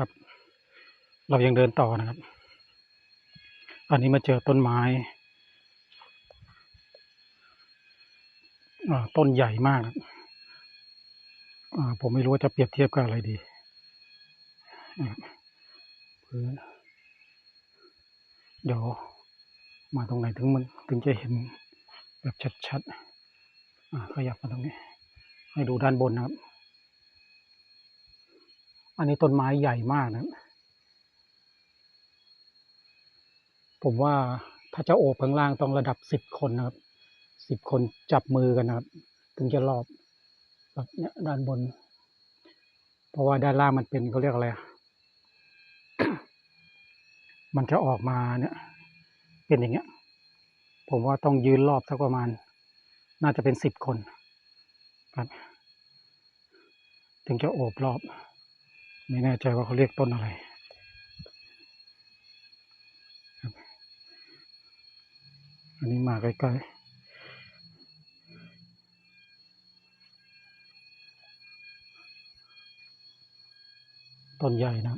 ครับ เรายังเดินต่อนะครับ อันนี้มาเจอต้นไม้อ่าต้นใหญ่มากอ่าผมไม่รู้ว่าจะเปรียบเทียบกับอะไรดีเดี๋ยวมาตรงไหนถึงมันถึงจะเห็นแบบชัดๆอ่าขยับมาตรงนี้ ให้ดูด้านบนนะครับ อันนี้ต้นไม้ใหญ่มากนะผมว่าถ้าจะโอบข้างล่างต้องระดับสิบคนนะครับสิบคนจับมือกันนะครับ ถึงจะรอบแบบเนี้ยด้านบน เพราะว่าด้านล่างมันเป็นเขาเรียกอะไรอะมันจะออกมาเนี่ย เป็นอย่างเงี้ย ผมว่าต้องยืนรอบสักประมาณ น่าจะเป็นสิบคนครับถึงจะโอบรอบ ไม่แน่ใจว่าเขาเรียกต้นอะไรอันนี้มาใกล้ๆต้นใหญ่นะ